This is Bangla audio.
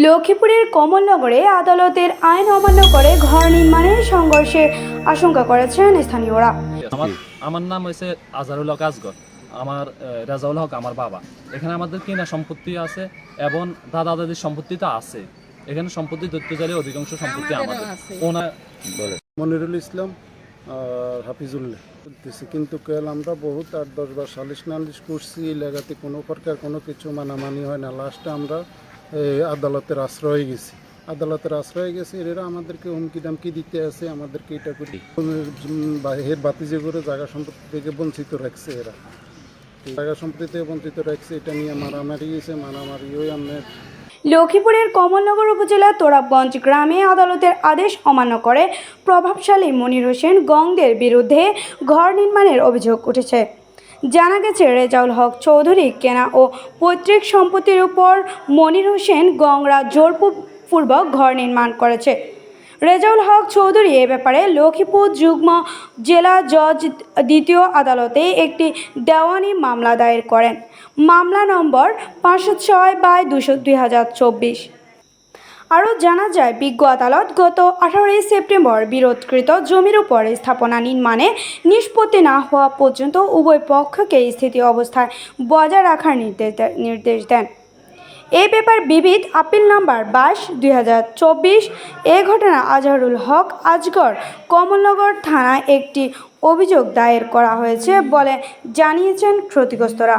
লক্ষ্মীপুরের কমলনগরে আদালতের আইন অমান্য করে ঘর নির্মাণের সংঘর্ষের আশঙ্কা করেছেন স্থানীয়রা। আমার আমার নাম হয়েছে আজহারুল হক আসগর আমার রাজাউল হক আমার বাবা। এখানে আমাদের কিনা সম্পত্তি আছে এবং দাদা দাদির সম্পত্তি তো আছে। এখানে সম্পত্তি ধরতে চাইলে অধিকাংশ সম্পত্তি আমাদের। ওনার মনিরুল ইসলাম আর হাফিজুল্লাহ। বলতেছি কিন্তু কেল আমরা বহুত আট দশ বার সালিশ নালিশ করছি এই লাগাতে কোনো প্রকার কোনো কিছু মানামানি হয় না। লাস্টে আমরা আদালতের আশ্রয়ে গেছি। আদালতের আশ্রয়ে গেছে, এরা আমাদেরকে হুমকি দামকি দিতে আছে আমাদেরকে এটা করি। বাহির বাতিজে করে জায়গা সম্পত্তি থেকে বঞ্চিত রাখছে এরা। জায়গা সম্পত্তি থেকে বঞ্চিত রাখছে, এটা নিয়ে মারামারি গেছে মারামারি ওই আমরা লক্ষ্মীপুরের কমলনগর উপজেলার তোরাবগঞ্জ গ্রামে আদালতের আদেশ অমান্য করে প্রভাবশালী মনির হোসেন গংদের বিরুদ্ধে ঘর নির্মাণের অভিযোগ উঠেছে। জানা গেছে, রেজাউল হক চৌধুরী কেনা ও পৈতৃক সম্পত্তির উপর মনির হোসেন গংরা জোরপূর্বক ঘর নির্মাণ করেছে। রেজাউল হক চৌধুরী এ ব্যাপারে লক্ষ্মীপুর যুগ্ম জেলা জজ দ্বিতীয় আদালতে একটি দেওয়ানি মামলা দায়ের করেন। মামলা নম্বর পাঁচশো ছয় বাই দুশো দুই হাজার চব্বিশ। আরও জানা যায়, বিজ্ঞ আদালত গত আঠারোই সেপ্টেম্বর বিরোধকৃত জমির উপর স্থাপনা নির্মাণে নিষ্পত্তি না হওয়া পর্যন্ত উভয় পক্ষকে স্থিতি অবস্থায় বজায় রাখার নির্দেশ নির্দেশ দেন। এই ব্যাপার বিবিধ আপিল নাম্বার বাইশ, দুই হাজার চব্বিশ, এ ঘটনা আজহারুল হক আজগর কমলনগর থানায় একটি অভিযোগ দায়ের করা হয়েছে বলে জানিয়েছেন ক্ষতিগ্রস্তরা।